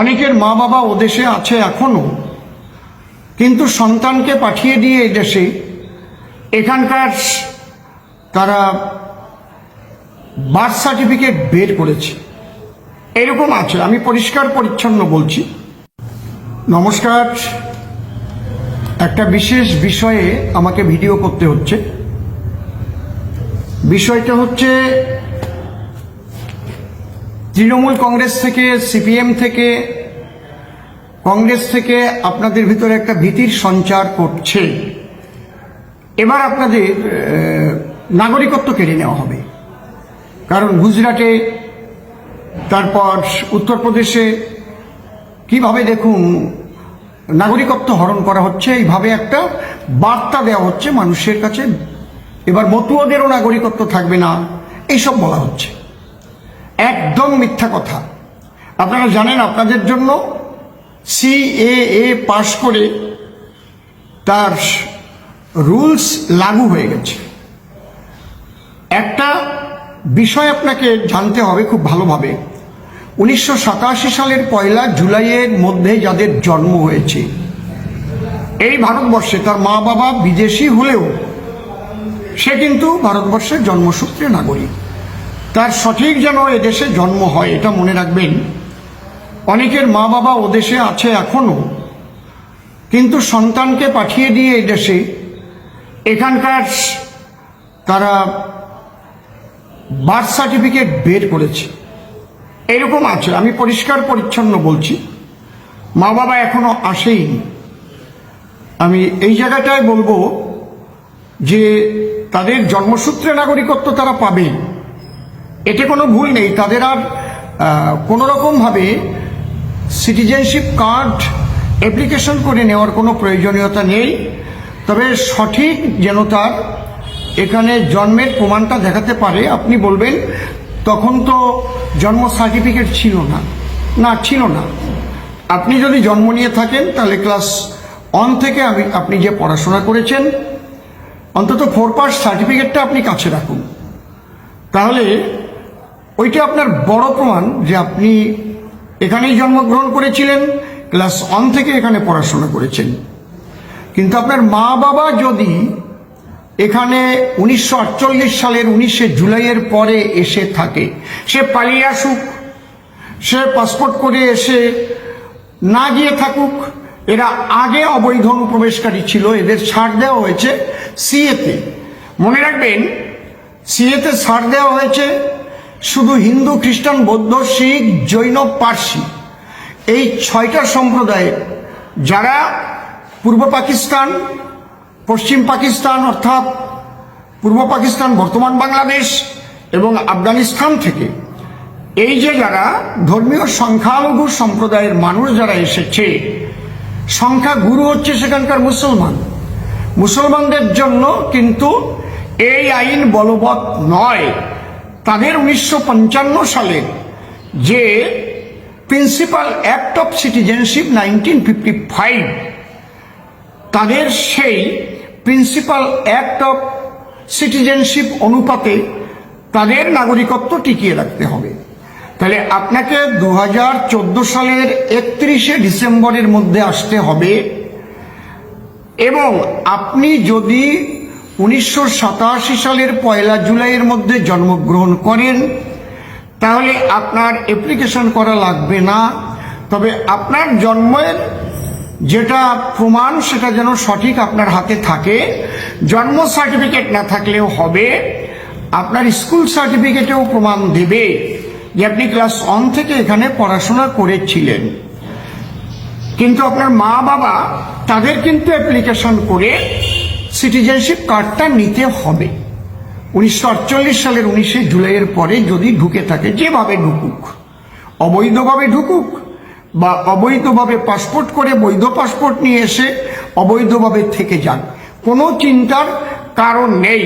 অনেকের মা বাবা ও দেশে আছে এখনও কিন্তু সন্তানকে পাঠিয়ে দিয়ে এই দেশে এখানকার তারা বার্থ সার্টিফিকেট বের করেছে। এরকম আছে, আমি পরিষ্কার পরিচ্ছন্ন বলছি। নমস্কার। একটা বিশেষ বিষয়ে আমাকে ভিডিও করতে হচ্ছে। বিষয়টা হচ্ছে তৃণমূল কংগ্রেস থেকে, সিপিএম থেকে, কংগ্রেস থেকে আপনাদের ভিতরে একটা ভীতির সঞ্চার করছে। এবার আপনাদের নাগরিকত্ব কেড়ে নেওয়া হবে। কারণ গুজরাটে, তারপর উত্তরপ্রদেশে কীভাবে দেখুন, নাগরিকত্ব হরণ করা হচ্ছে, এইভাবে একটা বার্তা দেওয়া হচ্ছে মানুষের কাছে। এবার মতুয়াদেরও নাগরিকত্ব থাকবে না, এইসব বলা হচ্ছে। একদম মিথ্যা কথা। আপনারা জানেন আপনাদের জন্য সিএএ পাশ করে তার রুলস লাগু হয়ে গেছে। একটা বিষয় আপনাকে জানতে হবে খুব ভালোভাবে। উনিশশো সাতাশি সালের পয়লা জুলাইয়ের মধ্যে যাদের জন্ম হয়েছে, এই ভারতবর্ষে তার মা বাবা বিদেশি হলেও সে কিন্তু ভারতবর্ষের জন্মসূত্রে নাগরিক। তার সঠিক যেন এদেশে জন্ম হয়, এটা মনে রাখবেন। অনেকের মা বাবা ও দেশে আছে এখনও, কিন্তু সন্তানকে পাঠিয়ে দিয়ে এদেশে এখানকার তারা বার্থ সার্টিফিকেট বের করেছে। এরকম আছে, আমি পরিষ্কার পরিচ্ছন্ন বলছি। মা বাবা এখনও আসেই আমি এই জায়গাটায় বলব যে তাদের জন্মসূত্রে নাগরিকত্ব তারা পাবে। এতে কোনো ভুল নেই। তাদের আর কোনো রকমভাবে সিটিজেনশিপ কার্ড অ্যাপ্লিকেশন করে নেওয়ার কোনো প্রয়োজনীয়তা নেই। তবে সঠিক যেন তার এখানে জন্মের প্রমাণটা দেখাতে পারে, আপনি বলবেন, তখন তো জন্ম সার্টিফিকেট ছিল না। না, ছিল না। আপনি যদি জন্ম নিয়ে থাকেন, তাহলে ক্লাস ওয়ান থেকে আমি, আপনি যে পড়াশোনা করেছেন, অন্তত ফোর পাস সার্টিফিকেটটা আপনি কাছে রাখুন। তাহলে ওইটা আপনার বড় প্রমাণ যে আপনি এখানেই জন্মগ্রহণ করেছিলেন, ক্লাস ওয়ান থেকে এখানে পড়াশোনা করেছেন। কিন্তু আপনার মা বাবা যদি এখানে উনিশশো আটচল্লিশ সালের উনিশে জুলাইয়ের পরে এসে থাকে, সে পালিয়ে আসুক, সে পাসপোর্ট করে এসে না গিয়ে থাকুক, এরা আগে অবৈধ অনুপ্রবেশকারী ছিল, এদের ছাড় দেওয়া হয়েছে সিএতে। মনে রাখবেন, সিএতে ছাড় দেওয়া হয়েছে শুধু হিন্দু, খ্রিস্টান, বৌদ্ধ, শিখ, জৈন, পার্সি। এই ছয়টা সম্প্রদায়ের যারা পূর্ব পাকিস্তান, পশ্চিম পাকিস্তান অর্থাৎ পূর্ব পাকিস্তান, বর্তমান বাংলাদেশ এবং আফগানিস্তান থেকে, এই যে যারা ধর্মীয় সংখ্যালঘু সম্প্রদায়ের মানুষ যারা এসেছে, সংখ্যা গুরু হচ্ছে সেখানকার মুসলমান। মুসলমানদের জন্য কিন্তু এই আইন বলবৎ নয়। তাদের উনিশশো সালের যে principal act of citizenship nineteen fifty five, তাদের সেই প্রিন্সিপাল অ্যাক্ট অফ সিটিজেনশিপ অনুপাতে তাদের নাগরিকত্ব টিকিয়ে রাখতে হবে। তাহলে আপনাকে দু হাজার চোদ্দ সালের একত্রিশে ডিসেম্বরের মধ্যে আসতে হবে এবং আপনি যদি উনিশশো সাতাশি সালের পয়লা জুলাইয়ের মধ্যে জন্মগ্রহণ করেন। তাহলে আপনার অ্যাপ্লিকেশন করা লাগবে না। তবে আপনার জন্মের যেটা প্রমাণ, সেটা যেন সঠিক আপনার হাতে থাকে। জন্ম সার্টিফিকেট না থাকলেও হবে। আপনার স্কুল সার্টিফিকেটেও প্রমাণ দেবে যে আপনি ক্লাস ওয়ান থেকে এখানে পড়াশোনা করেছিলেন। কিন্তু আপনার মা বাবা তাদের কিন্তু অ্যাপ্লিকেশন করে সিটিজেনশিপ কার্ডটা নিতে হবে। উনিশশো আটচল্লিশ সালের উনিশে জুলাইয়ের পরে যদি ঢুকে থাকে, যেভাবে ঢুকুক, অবৈধভাবে ঢুকুক বা অবৈধভাবে পাসপোর্ট করে বৈধ পাসপোর্ট নিয়ে এসে অবৈধভাবে থেকে যান, কোনো চিন্তার কারণ নেই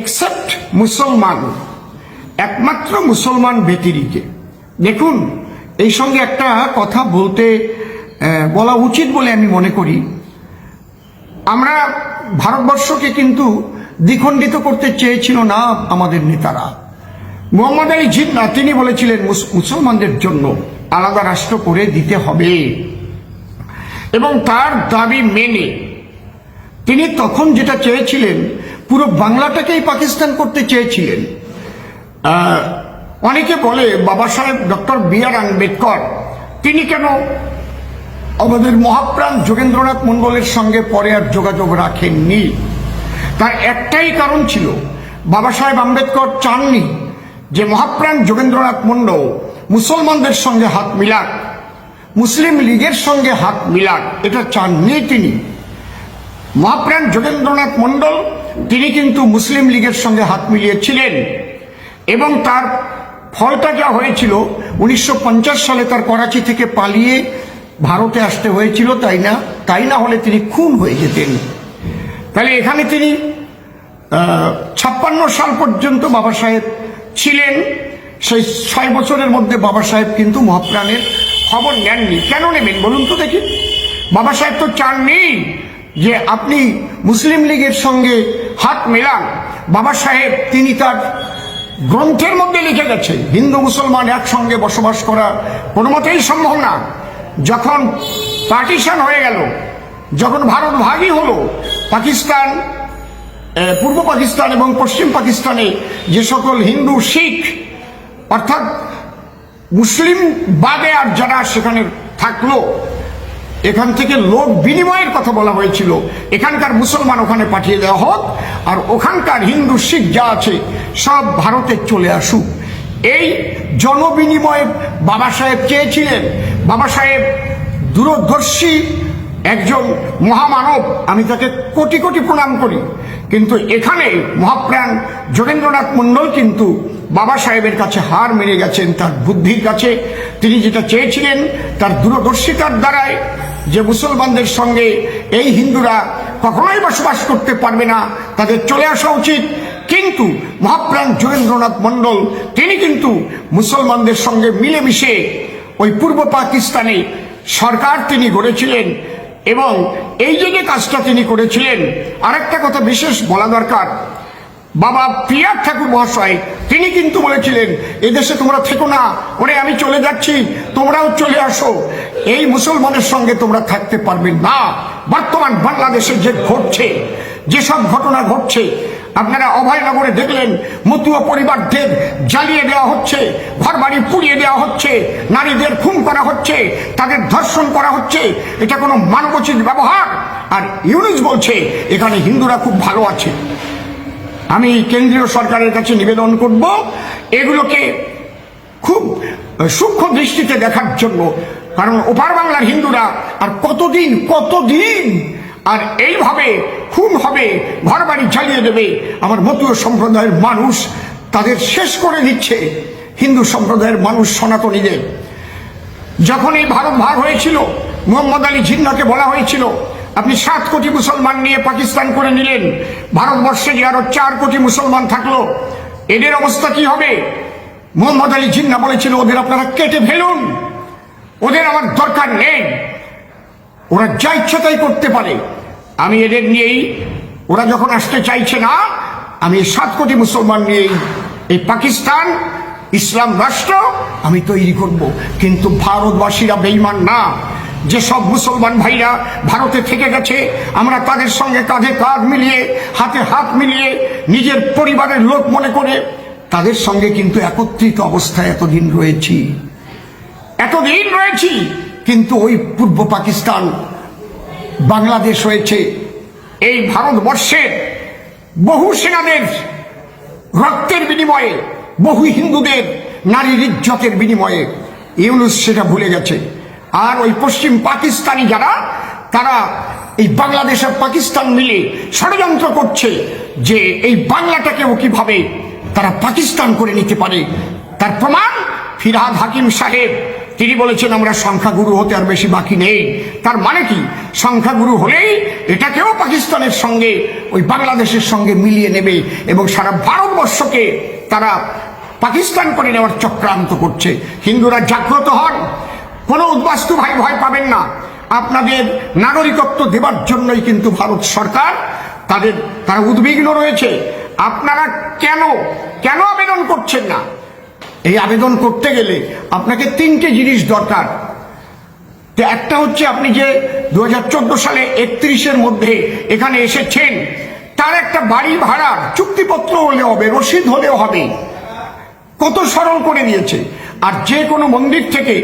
এক্সেপ্ট মুসলমান, একমাত্র মুসলমান ব্যতিরিকে দেখুন, এই সঙ্গে একটা কথা বলতে বলা উচিত বলে আমি মনে করি। আমরা ভারতবর্ষকে কিন্তু দ্বিখণ্ডিত করতে চেয়েছিল না আমাদের নেতারা। মোহাম্মদ আলী জিন্না, তিনি বলেছিলেন, মুস- মুসলমানদের জন্য আলাদা রাষ্ট্র করে দিতে হবে। এবং তার দাবি মেনে তিনি তখন যেটা চেয়েছিলেন, পুরো বাংলাটাকেই পাকিস্তান করতে চেয়েছিলেন। অনেকে বলে, বাবা সাহেব, ডক্টর বি আর আম্বেদকর, তিনি কেন আমাদের মহাপ্রাণ যোগেন্দ্রনাথ মণ্ডলের সঙ্গে পরে আর যোগাযোগ রাখেননি। তার একটাই কারণ ছিল, বাবা সাহেব আম্বেদকর চাননি যে মহাপ্রাণ যোগেন্দ্রনাথ মণ্ডল মুসলমানদের সঙ্গে হাত মিলাক, মুসলিম লীগের সঙ্গে হাত মিলাক, এটা চাননি তিনি। মহাপ্রাণ যোগেন্দ্রনাথ মণ্ডল, তিনি কিন্তু মুসলিম লীগের সঙ্গে হাত মিলিয়েছিলেন এবং তার ফলটা যা হয়েছিল, উনিশশো পঞ্চাশ সালে তার করাচি থেকে পালিয়ে ভারতে আসতে হয়েছিল, তাই না? তাই না হলে তিনি খুন হয়ে যেতেন। তাহলে এখানে তিনি ছাপ্পান্ন সাল পর্যন্ত বাবা সাহেব ছিলেন। সেই ছয় বছরের মধ্যে বাবা সাহেব কিন্তু মহাপ্রাণের খবর নেননি। কেন নেবেন বলুন তো দেখি। বাবা সাহেব তো চাননি যে আপনি মুসলিম লীগের সঙ্গে হাত মেলান। বাবা সাহেব, তিনি তার গ্রন্থের মধ্যে লিখে গেছে হিন্দু মুসলমান একসঙ্গে বসবাস করা কোনো মতেই সম্ভব না। যখন পার্টিশন হয়ে গেল, যখন ভারত ভাগই হলো, পাকিস্তান পূর্ব পাকিস্তান এবং পশ্চিম পাকিস্তানে যে সকল হিন্দু, শিখ, অর্থাৎ মুসলিম বাদে আর যারা সেখানে থাকল, এখান থেকে লোক বিনিময়ের কথা বলা হয়েছিল। এখানকার মুসলমান ওখানে পাঠিয়ে দেওয়া হোক, আর ওখানকার হিন্দু, শিখ যা আছে, সব ভারতে চলে আসুক। এই জনবিনিময়ে বাবা সাহেব চেয়েছিলেন। বাবা সাহেব দূরদর্শী একজন মহামানব, আমি তাকে কোটি কোটি প্রণাম করি। কিন্তু এখানে মহাপ্রাণ যোগেন্দ্রনাথ মণ্ডল কিন্তু বাবা সাহেবের কাছে হার মেরে গেছেন, তার বুদ্ধির কাছে। তিনি যেটা চেয়েছিলেন তার দূরদর্শিতার দ্বারায় যে মুসলমানদের সঙ্গে এই হিন্দুরা কখনোই বসবাস করতে পারবে না, তাদের চলে আসা উচিত। কিন্তু মহাপ্রাণ যোগেন্দ্রনাথ মণ্ডল, তিনি কিন্তু মুসলমানদের সঙ্গে মিলেমিশে ওই পূর্ব পাকিস্তানে সরকার তিনি গড়েছিলেন এবং এই যে কাজটা তিনি করেছিলেন, আরেকটা কথা বিশেষ বলা দরকার। বাবা প্রিয়ার ঠাকুর মহাশয়, তিনি কিন্তু বলেছিলেন, এদেশে তোমরা থেকো না, ওরে আমি চলে যাচ্ছি, তোমরাও চলে আসো। এই মুসলমানের সঙ্গে তোমরা থাকতে পারবে না। বর্তমান বাংলাদেশে যে ঘটছে, যেসব ঘটনা ঘটছে আপনারা অভয়নগরে দেখলেন, মতুয়া পরিবারদের জ্বালিয়ে দেওয়া হচ্ছে, ঘরবাড়ি পুড়িয়ে দেওয়া হচ্ছে, নারীদের খুন করা হচ্ছে, তাদের ধর্ষণ করা হচ্ছে। এটা কোনো মানবোচিত ব্যবহার? আর ইউনিস বলছে, এখানে হিন্দুরা খুব ভালো আছে। আমি কেন্দ্রীয় সরকারের কাছে নিবেদন করব, এগুলোকে খুব সূক্ষ্ম দৃষ্টিতে দেখার জন্য। কারণ ওপার বাংলার হিন্দুরা আর কতদিন কতদিন আর এইভাবে খুন হবে ঘর বাড়ি দেবে আমার মতীয় সম্প্রদায়ের মানুষ তাদের শেষ করে দিচ্ছে হিন্দু সম্প্রদায়ের মানুষ সনাতনীদের। যখন এই ভারত ভাগ হয়েছিল, মোহাম্মদ আলী জিন্নাকে বলা হয়েছিল, আপনি সাত কোটি মুসলমান নিয়ে পাকিস্তান করে নিলেন, ভারতবর্ষে যে আরও চার কোটি মুসলমান থাকল, এদের অবস্থা কি হবে? মোহাম্মদ আলী জিন্না বলেছিল, ওদের আপনারা কেটে ফেলুন, ওদের আমার দরকার নেই। ওরা যা ইচ্ছা তাই করতে পারে। আমি এদের নিয়েই, ওরা যখন আসতে চাইছে না, আমি সাত কোটি মুসলমান নিয়েই, এই পাকিস্তান, ইসলাম রাষ্ট্র, আমি তৈরি করব। কিন্তু ভারতবাসীরা বেইমান না। যেসব মুসলমান ভাইরা ভারতে থেকে গেছে, আমরা তাদের সঙ্গে কাঁধে কাঁধ মিলিয়ে, হাতে হাত মিলিয়ে, নিজের পরিবারের লোক মনে করে, তাদের সঙ্গে কিন্তু একত্রিত অবস্থায় এতদিন রয়েছি। এতদিন রয়েছি কিন্তু ওই পূর্ব পাকিস্তান, বাংলাদেশ হয়েছে। এই ভারতবর্ষের বহু সেনাদের রক্তের বিনিময়ে, বহু হিন্দুদের নারীর ইজ্জতের বিনিময়ে ইউনুস সেটা ভুলে গেছে। আর ওই পশ্চিম পাকিস্তানি যারা, তারা এই বাংলাদেশ আর পাকিস্তান মিলে ষড়যন্ত্র করছে যে এই বাংলাটাকেও কীভাবে তারা পাকিস্তান করে নিতে পারে। তার প্রমাণ ফিরহাদ হাকিম সাহেব তিনি বলেছেন, আমরা সংখ্যাগুরু হতে আর বেশি বাকি নেই। তার মানে কি? সংখ্যাগুরু হলেই এটাকেও পাকিস্তানের সঙ্গে, ওই বাংলাদেশের সঙ্গে মিলিয়ে নেবে এবং সারা ভারতবর্ষকে তারা পাকিস্তান করে নেওয়ার চক্রান্ত করছে। হিন্দুরা জাগ্রত হন। কোনো উদ্বাস্তু ভাই ভয় পাবেন না। আপনাদের নাগরিকত্ব দেবার জন্যই কিন্তু ভারত সরকার তাদের, তারা উদ্বিগ্ন রয়েছে। আপনারা কেন কেন আবেদন করছেন না? এই আবেদন করতে গেলে আপনাকে তিনটে জিনিস দরকার। তো একটা হচ্ছে আপনি যে দুহাজার চোদ্দ সালে একত্রিশের মধ্যে এখানে এসেছেন, তার একটা বাড়ি ভাড়ার চুক্তিপত্র হলে হবে, রসিদ হলেও হবে। কত সরল করে দিয়েছে। আর যে কোনো মন্দির থেকে,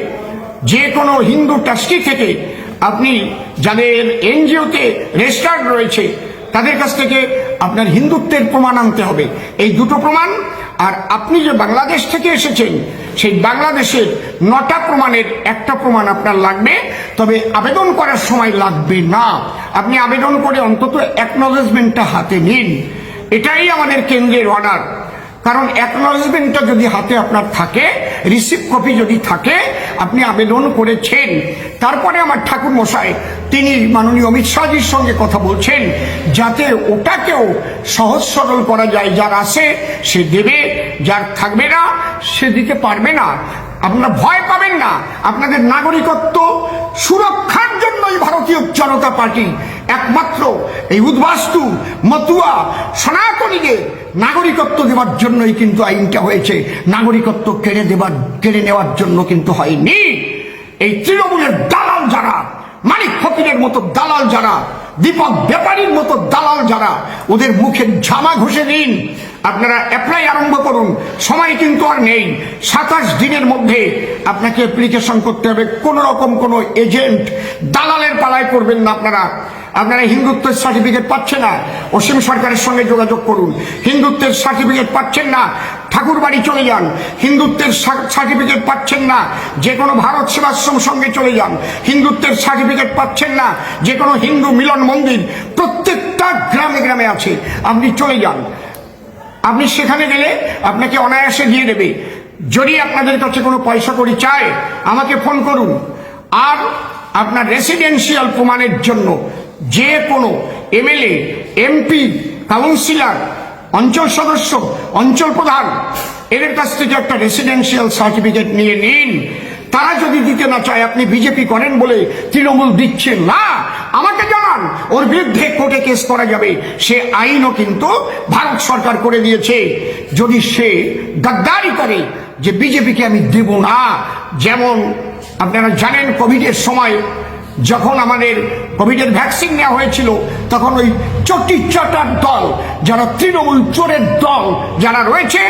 যে কোনো হিন্দু ট্রাস্টি থেকে আপনি যাদের এনজিওতে রেজিস্টার্ড রয়েছে তাদের কাছ থেকে আপনার হিন্দুত্বের প্রমাণ আনতে হবে। এই দুটো প্রমাণ, আর আপনি যে বাংলাদেশ থেকে এসেছেন, সেই বাংলাদেশের নটা প্রমাণের একটা প্রমাণ আপনার লাগবে, তবে আবেদন করার সময় লাগবে না। আপনি আবেদন করে অন্তত অ্যাকনোলেজমেন্টটা হাতে নিন। এটাই আমাদের কেন্দ্রের অর্ডার কারণ অ্যাকনলেজমেন্টটা যদি হাতে আপনার থাকে রিসিভ কপি যদি থাকে, আপনি আবেদন করেছেন। তারপরে আমার ঠাকুর মশাই, তিনি মাননীয় অমিত শাহজির সঙ্গে কথা বলছেন, যাতে ওটাকেও সহজ সরল করা যায়। যার আছে, সে দেবে, যার থাকবে না সে দিতে পারবে না। আপনারা ভয় পাবেন না। আপনাদের নাগরিকত্ব সুরক্ষার জন্যই ভারতীয় জনতা পার্টি। একমাত্র এই উদ্বাস্তু, মতুয়া সনাতনীদের নাগরিকত্ব দেওয়ার জন্যই কিন্তু আইনটা হয়েছে। নাগরিকত্ব কেড়ে দেবার, কেড়ে নেওয়ার জন্য কিন্তু হয়নি। এই তৃণমূলের দালাল যারা, মানিক ফকিরের মতো দালাল যারা, দীপক ব্যাপারীর মতো দালাল যারা, ওদের মুখের ঝামা ঘষে দিন। আপনারা অ্যাপ্লাই আরম্ভ করুন। সময় কিন্তু আর নেই। সাতাশ দিনের মধ্যে আপনাকে অ্যাপ্লিকেশন করতে হবে। কোন রকম কোনো এজেন্ট দালালের পালায় করবেন না আপনারা। আপনারা হিন্দুত্বের সার্টিফিকেট পাচ্ছেন না। অসীম সরকারের সঙ্গে যোগাযোগ করুন। হিন্দুত্বের সার্টিফিকেট পাচ্ছেন না। ঠাকুর বাড়ি চলে যান। হিন্দুত্বের সার্টিফিকেট পাচ্ছেন না। যে কোনো ভারত সেবাশ্রম সঙ্গে চলে যান। হিন্দুত্বের সার্টিফিকেট পাচ্ছেন না। যে কোনো হিন্দু মিলন মন্দির প্রত্যেকটা গ্রামে গ্রামে আছে। আপনি চলে যান। আপনি সেখানে গেলে আপনাকে অনায়াসে দিয়ে দেবে। যদি আপনাদের কাছে কোনো পয়সা করি চায়, আমাকে ফোন করুন। আর আপনার রেসিডেন্সিয়াল প্রমাণের জন্য যে কোনো এমএলএ এমপি কাউন্সিলর অঞ্চল সদস্য, অঞ্চল প্রধান, এদের কাছ থেকে একটা রেসিডেন্সিয়াল সার্টিফিকেট নিয়ে নিন। তারা যদি দিতে না চায়, আপনি বিজেপি করেন বলে তৃণমূল দিচ্ছে না। আমাকে জানান। ওর বিরুদ্ধে কোর্টে কেস করা যাবে। সে আইনও কিন্তু ভারত সরকার করে দিয়েছে। যদি সে গাদ্দারি করে যে বিজেপিকে আমি দেব না, যেমন আপনারা জানেন কোভিডের সময় যখন আমাদের কোভিডের ভ্যাকসিন নেওয়া হয়েছিল, তখন ওই চটি চটার দল, যারা তৃণমূল চোরের দল যারা রয়েছে,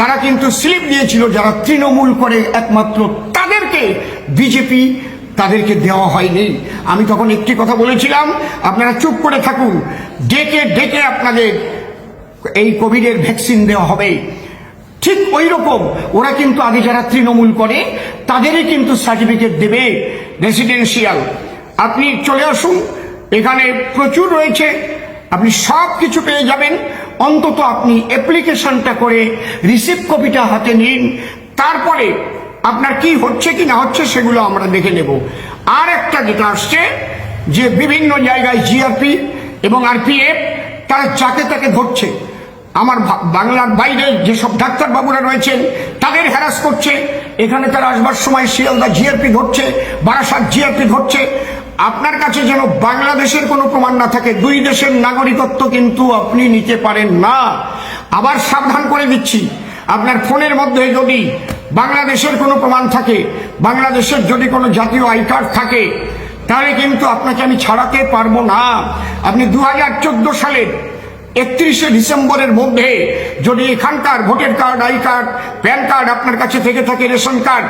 তারা কিন্তু স্লিপ দিয়েছিল, যারা তৃণমূল করে একমাত্র তাদেরকে বিজেপি তাদেরকে দেওয়া হয়নি। আমি তখন একটি কথা বলেছিলাম, আপনারা চুপ করে থাকুন। ডেকে ডেকে আপনাদের এই কোভিডের ভ্যাকসিন দেওয়া হবে। ঠিক ওই রকম, ওরা কিন্তু আগে যারা তৃণমূল করে, তাদেরই কিন্তু সার্টিফিকেট দেবে রেসিডেন্সিয়াল। আপনি চলে আসুন, এখানে প্রচুর রয়েছে, আপনি সব কিছু পেয়ে যাবেন। অন্তত আপনি অ্যাপ্লিকেশনটা করে রিসিপ্ট কপিটা হাতে নিন। তারপরে আপনার কি হচ্ছে কি না হচ্ছে সেগুলো আমরা দেখে নেব। আর একটা যেটা আসছে, যে বিভিন্ন জায়গায় জিআরপি এবং আরপিএফ তারা যাকে তাকে ধরছে। আমার বাংলার বাইরে যেসব ডাক্তারবাবুরা রয়েছেন, তাদের হ্যারাস করছে। এখানে তারা আসবার সময় শিয়ালদা জিআরপি ধরছে, বারাসাত জিআরপি ধরছে। আপনার কাছে যেন বাংলাদেশের কোনো প্রমাণ না থাকে, দুই দেশের নাগরিকত্ব কিন্তু আপনি নিতে পারেন না। আবার সাবধান করে দিচ্ছি। আপনার ফোনের মধ্যে যদি বাংলাদেশের কোনো প্রমাণ থাকে, বাংলাদেশের যদি কোনো জাতীয় আই কার্ড থাকে, তাহলে কিন্তু আপনাকে আমি ছাড়াতে পারব না। আপনি দু হাজার চোদ্দ সালের একত্রিশে ডিসেম্বরের মধ্যে যদি এখানকার voter card, I card, PAN card আপনার কাছে থেকে থাকে, রেশন কার্ড,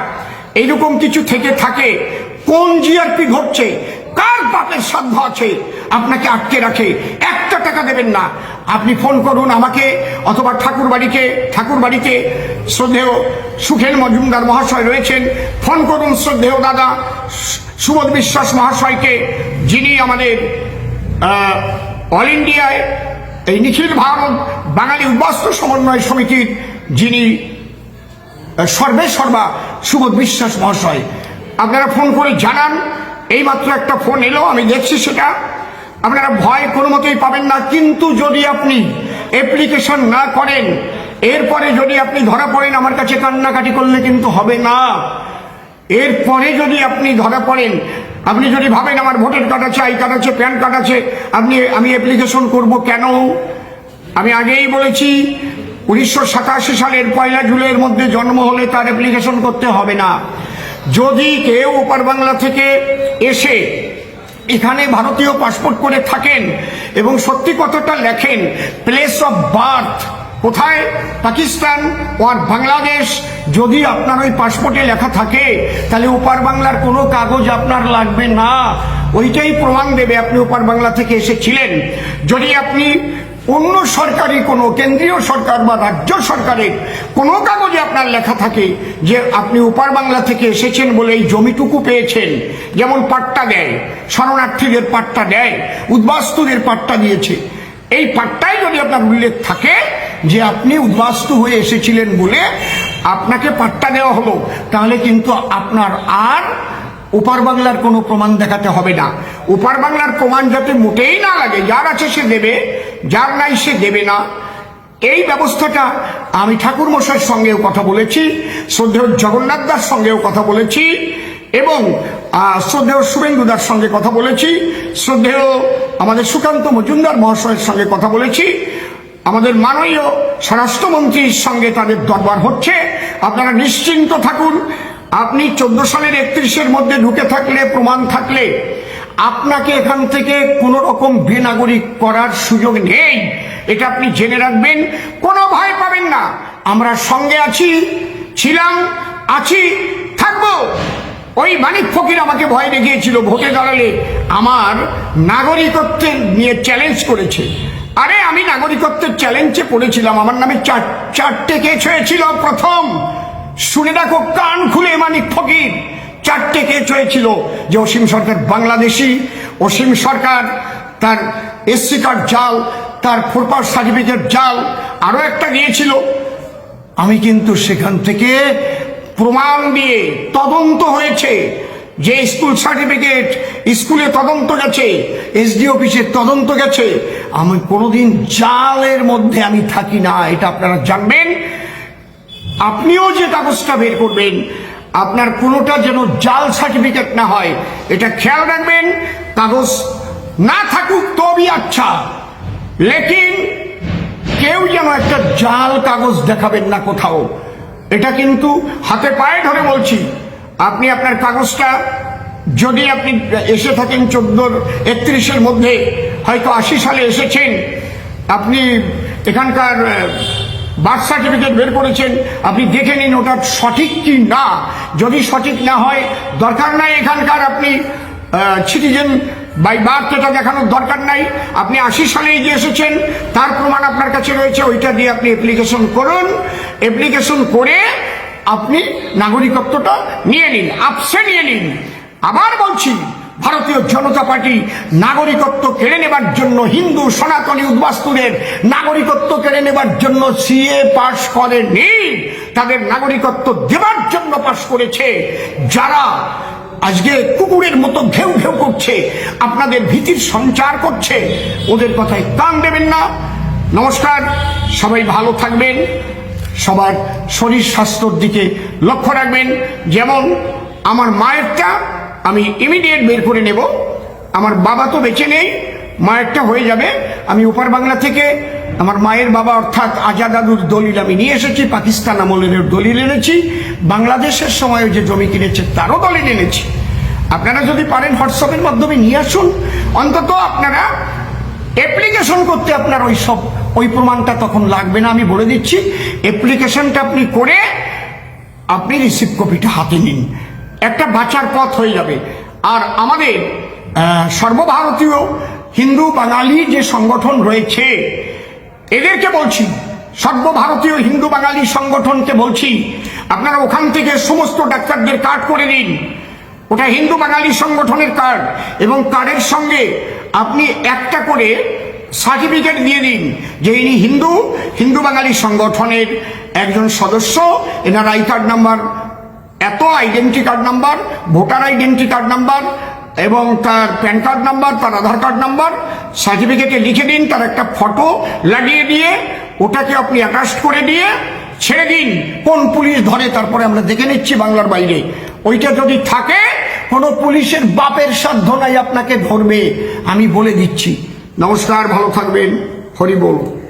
এইরকম কিছু থেকে থাকে, কোন জিআরপি ঘটছে, কার বাপের সাধ্য আছে, আপনাকে আটকে রাখে। একটা টাকা দেবেন না। আপনি ফোন করুন আমাকে, অথবা ঠাকুর বাড়িকে, ঠাকুর বাড়িতে শ্রদ্ধেয় সুখেন মজুমদার মহাশয় রয়েছেন, ফোন করুন শ্রদ্ধেয় দাদা সুবোধ বিশ্বাস মহাশয়কে, যিনি আমাদের অল ইন্ডিয়ায় এই নিখিল ভারত বাঙালি উদ্বাস্তু সমন্বয় সমিতির যিনি সর্বে সর্বা সুবোধ বিশ্বাস মহাশয়। আপনারা ফোন করে জানান, এইমাত্র একটা ফোন এলো, আমি দেখছি সেটা। আপনারা ভয় কোনো মতেই পাবেন না। কিন্তু যদি আপনি অ্যাপ্লিকেশন না করেন, এরপরে যদি আপনি ধরা পড়েন আমার কাছে কান্নাকাটি করলে কিন্তু হবে না। এরপরে যদি আপনি ধরা পড়েন, আপনি যদি ভাবেন আমার ভোটার কার্ড আছে, আই কার্ড আছে, প্যান কার্ড আছে, আপনি, আমি অ্যাপ্লিকেশন করব কেন? আমি আগেই বলেছি, উনিশশো সাতাশি সালের পয়লা জুলাইয়ের মধ্যে জন্ম হলে তার অ্যাপ্লিকেশন করতে হবে না। যদি কেউ ওপার বাংলা থেকে এসে এখানে ভারতীয় পাসপোর্ট করে থাকেন এবং সত্যি কথাটা লেখেন প্লেস অফ বার্থ কোথায়? পাকিস্তান আর বাংলাদেশ। যদি আপনার ওই পাসপোর্টে লেখা থাকে, তাহলে ওপার বাংলার কোনো কাগজ আপনার লাগবে না। ওইটাই প্রমাণ দেবে আপনি ওপার বাংলা থেকে এসেছিলেন। যদি আপনি অন্য সরকারি কোনো কেন্দ্রীয় সরকার বা রাজ্য সরকারের কোনো কাগজে আপনার লেখা থাকে যে আপনি উপার বাংলা থেকে এসেছেন বলে এই জমিটুকু পেয়েছেন। যেমন পাট্টা দেয়, শরণার্থীদের পাট্টা দেয়, উদ্বাস্তুদের পাট্টা দিয়েছে। এই পাট্টায় যদি আপনার উল্লেখ থাকে যে আপনি উদ্বাস্তু হয়ে এসেছিলেন বলে আপনাকে পাট্টা দেওয়া হলো, তাহলে কিন্তু আপনার আর ওপার বাংলার কোনো প্রমাণ দেখাতে হবে না। ওপার বাংলার প্রমাণ যাতে মোটেই না লাগে, যার আছে সে দেবে, যার নাই সে দেবে না। এই ব্যবস্থাটা আমি ঠাকুর মশাইয়ের সঙ্গেও কথা বলেছি, শ্রদ্ধেয় জগন্নাথ দার সঙ্গেও কথা বলেছি এবং শ্রদ্ধেয় শুভেন্দুদার সঙ্গে কথা বলেছি, শ্রদ্ধেয় আমাদের সুকান্ত মজুমদার মহাশয়ের সঙ্গে কথা বলেছি। আমাদের মাননীয় স্বরাষ্ট্রমন্ত্রীর সঙ্গে তাদের দরবার হচ্ছে। আপনারা নিশ্চিন্ত থাকুন আপনি চোদ্দ সালের একত্রিশের মধ্যে ঢুকে থাকলে, প্রমাণ থাকলে, আপনাকে এখান থেকে কোনো রকম বেনাগরিক করার সুযোগ নেই। এটা আপনি জেনে রাখবেন। কোনো ভয় পাবেন না। আমরা সঙ্গে আছি, ছিলাম, আছি, থাকব। ওই মানিক ফকির আমাকে ভয় দেখিয়েছিল ভোটে দাঁড়ালে। আমার নাগরিকত্বের নিয়ে চ্যালেঞ্জ করেছে। আরে, আমি নাগরিকত্বের চ্যালেঞ্জে পড়েছিলাম। আমার নামে চার, চারটে কেস হয়েছিল প্রথম। শুনে রাখো কান খুলে মানিক ফকির। চারটে কেস হয়েছিল যে অসীম সরকার বাংলাদেশি, অসীম সরকার তার এসসি কার্ড জাল, তার ফোরপার সার্টিফিকেট জাল, আরও একটা দিয়েছিল। আমি কিন্তু সেখান থেকে প্রমাণ দিয়ে তদন্ত হয়েছে যে স্কুল সার্টিফিকেট স্কুলে তদন্ত গেছে এসডি অফিসে তদন্ত গেছে। আমি কোনোদিন জালের মধ্যে আমি থাকি না, এটা আপনারা জানবেন। আপনিও যে কাগজটা বের করবেন, আপনার কোনোটা যেন জাল সার্টিফিকেট না হয়, এটা খেয়াল রাখবেন, কাগজ না থাকুক তবই আচ্ছা। লেকিন কেউ যেন একটা জাল কাগজ দেখাবেন না কোথাও। এটা কিন্তু হাতে পায়ে ধরে বলছি। আপনি আপনার কাগজটা যদি আপনি এসে থাকেন চোদ্দোর একত্রিশের মধ্যে, হয়তো আশি সালে এসেছেন, আপনি এখানকার বার্থ সার্টিফিকেট বের করেছেন, আপনি দেখে নিন ওটা সঠিক কি না। যদি সঠিক না হয়, দরকার নাই এখানকার আপনি সিটিজেন বাই বার্থ এটা দেখানোর দরকার নাই। আপনি আশি সালে যে এসেছেন, তার প্রমাণ আপনার কাছে রয়েছে, ওইটা দিয়ে আপনি অ্যাপ্লিকেশন করুন। অ্যাপ্লিকেশন করে আপনি নাগরিকত্বটা নিয়ে নিন, আপসে নিয়ে নিন। আবার বলছি ভারতীয় জনতা পার্টি নাগরিকত্ব কেড়ে নেবার জন্য হিন্দু সনাতনী উদ্বাস্তুদের নাগরিকত্ব কেড়ে নেবার জন্য সিএ পাশ করেনি। তাদের নাগরিকত্ব দেবার জন্য পাশ করেছে। যারা আজকে কুকুরের মতো ঘেউ ঘেউ করছে, আপনাদের ভীতির সঞ্চার করছে, ওদের কথায় কান দেবেন না। নমস্কার, সবাই ভালো থাকবেন। সবার শরীর স্বাস্থ্যর দিকে লক্ষ্য রাখবেন। যেমন আমার মায়েরটা আমি ইমিডিয়েট বের করে নেব। আমার বাবা তো বেঁচে নেই, মায়েরটা হয়ে যাবে। আমি উপার বাংলা থেকে আমার মায়ের বাবা অর্থাৎ আজাদাদুর দলিল আমি নিয়ে এসেছি, পাকিস্তান আমলের দলিল এনেছি। বাংলাদেশের সময় যে জমি কিনেছে, তারও দলিল এনেছি। আপনারা যদি পারেন হোয়াটসঅ্যাপের মাধ্যমে নিয়ে আসুন। অন্তত আপনারা অ্যাপ্লিকেশন করতে আপনার ওই সব, ওই প্রমাণটা তখন লাগবে না, আমি বলে দিচ্ছি। অ্যাপ্লিকেশনটা আপনি করে আপনি রিসিভ কপিটা হাতে নিন। একটা বাঁচার পথ হয়ে যাবে। আর আমাদের সর্বভারতীয় হিন্দু, বাঙালি যে সংগঠন রয়েছে, এদেরকে বলছি, সর্বভারতীয় হিন্দু, বাঙালি সংগঠনকে বলছি, আপনারা ওখান থেকে সমস্ত ডাক্তারদের কার্ড করে দিন। ওটা হিন্দু, বাঙালি সংগঠনের কার্ড এবং কার্ডের সঙ্গে আপনি একটা করে সার্টিফিকেট দিয়ে দিন যে ইনি হিন্দু হিন্দু, বাঙালি সংগঠনের একজন সদস্য, এনার I card number identity card number, voter identity card number এবং তার প্যান কার্ড নাম্বার, তার আধার কার্ড নাম্বার, সার্টিফিকেটে লিখে দিন, তার একটা ফটো লাগিয়ে দিয়ে, ওটাকে আপনি অ্যাটাস্ট করে দিয়ে ছেড়ে দিন। কোন পুলিশ ধরে তারপরে আমরা দেখে নিচ্ছি বাংলার বাইরে। ওইটা যদি থাকে, কোনো পুলিশের বাপের সাধ্য নাই আপনাকে ধরবে। আমি বলে দিচ্ছি। নমস্কার, ভালো থাকবেন। হরি বল।